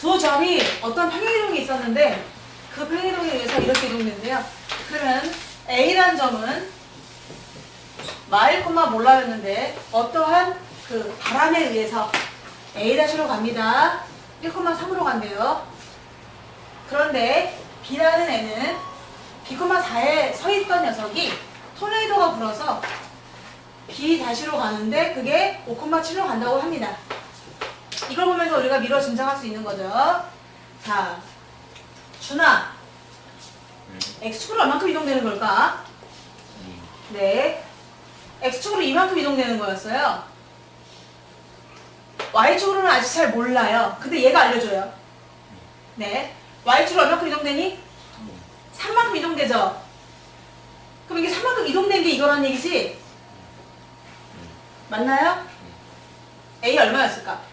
두 점이 어떤 평행이동이 있었는데 그 평행이동에 의해서 이렇게 이동되는데요. 그러면 A라는 점은 마일 콤마 몰라였는데 어떠한 그 바람에 의해서 A-로 갑니다. 1,3으로 간대요. 그런데 B라는 애는 B,4에 서 있던 녀석이 토네이도가 불어서 B-로 가는데 그게 5,7로 간다고 합니다. 이걸 보면서 우리가 미뤄 짐작할 수 있는 거죠. 자, 준아, X축으로 얼만큼 이동되는 걸까? 네. X축으로 이만큼 이동되는 거였어요. Y축으로는 아직 잘 몰라요. 근데 얘가 알려줘요. 네. Y축으로 얼만큼 이동되니? 3만큼 이동되죠? 그럼 이게 3만큼 이동된 게 이거란 얘기지? 맞나요? A 얼마였을까?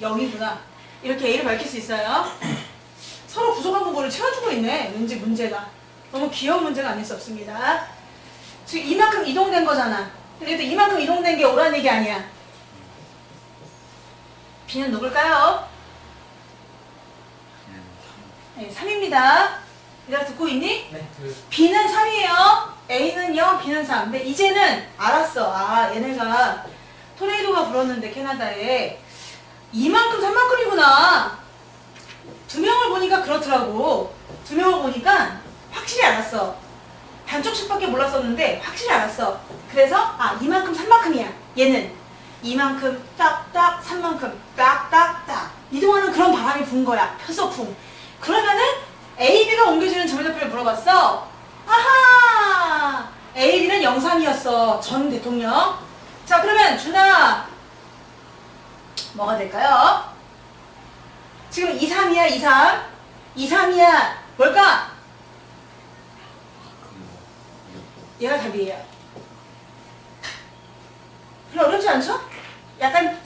0이구나. 이렇게 A를 밝힐 수 있어요. 서로 부족한 부분을 채워주고 있네. 왠지 문제가. 너무 귀여운 문제가 아닐 수 없습니다. 지금 이만큼 이동된 거잖아. 근데 또 이만큼 이동된 게 오란 얘기 아니야. B는 누굴까요? 네, 3입니다. 얘들아 듣고 있니? 네. 그 B는 3이에요. A는 0, B는 3. 근데 이제는 알았어. 아, 얘네가 토네이도가 불었는데 캐나다에 이만큼 3만큼이구나. 두 명을 보니까 그렇더라고. 두 명을 보니까 확실히 알았어. 반쪽씩밖에 몰랐었는데 확실히 알았어. 그래서 아 이만큼 3만큼이야. 얘는 이만큼 딱딱 3만큼 딱딱딱 이동하는 그런 바람이 분 거야. 편서풍. 그러면은 A, B가 옮겨지는 점유도표를 물어봤어. 아하! A, B는 영상이었어. 전 대통령. 자 그러면 준아 뭐가 될까요? 지금 2, 3이야 2, 3 2, 3이야 뭘까? 얘가 답이에요 별로 어렵지 않죠? 약간